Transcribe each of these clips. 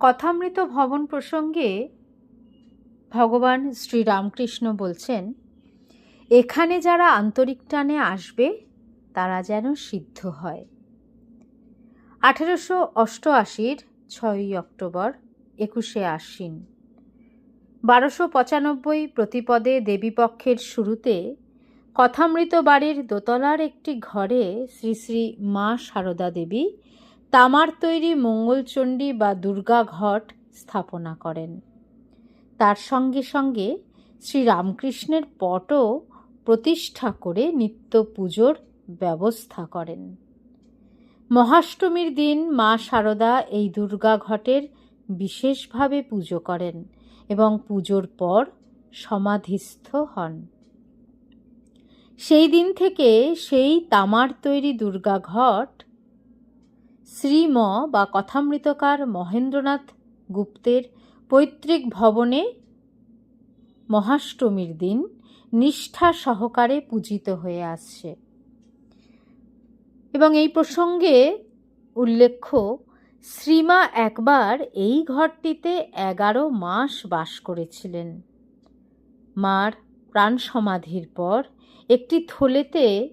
কথামৃত ভবন প্রসঙ্গে ভগবান শ্রীরামকৃষ্ণ বলছেন, এখানে যারা আন্তরিক টানে আসবে, তারা যেন সিদ্ধ হয়। আঠেরোশো অষ্টআশির ছয়ই অক্টোবর, একুশে আশ্বিন। বারোশো পঁচানব্বই প্রতিপদে দেবীপক্ষের শুরুতে কথামৃত বাড়ির দোতলার একটি ঘরে শ্রী শ্রী মা সারদা দেবী তামার তৈরি মঙ্গলচণ্ডী বা দুর্গা ঘট স্থাপনা করেন। তার সঙ্গে সঙ্গে শ্রীরামকৃষ্ণের পটও প্রতিষ্ঠা করে নিত্য পুজোর ব্যবস্থা করেন। মহাষ্টমীর দিন মা সারদা এই দুর্গা ঘটের বিশেষভাবে পুজো করেন এবং পুজোর পর সমাধিস্থ হন। সেই দিন থেকে সেই তামার তৈরি দুর্গা ঘট শ্রীম বা কথামৃতকার মহেন্দ্রনাথ গুপ্তের পৈতৃক ভবনে মহাষ্টমীর দিন নিষ্ঠা সহকারে পূজিত হয়ে আসছে। এবং এই প্রসঙ্গে উল্লেখ্য, শ্রীমা একবার এই ঘরটিতে এগারো মাস বাস করেছিলেন। মার প্রাণ সমাধির পর একটি থলেতে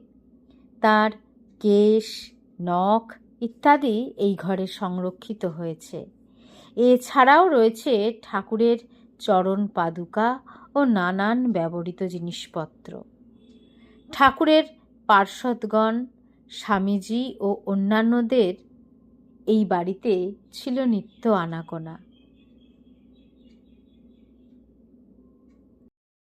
তার কেশ, নখ ইত্যাদি এই ঘরে সংরক্ষিত হয়েছে। এছাড়াও রয়েছে ঠাকুরের চরণ পাদুকা ও নানান ব্যবহৃত জিনিসপত্র। ঠাকুরের পার্শ্বদগণ, স্বামীজি ও অন্যান্যদের এই বাড়িতে ছিল নিত্য আনাগোনা।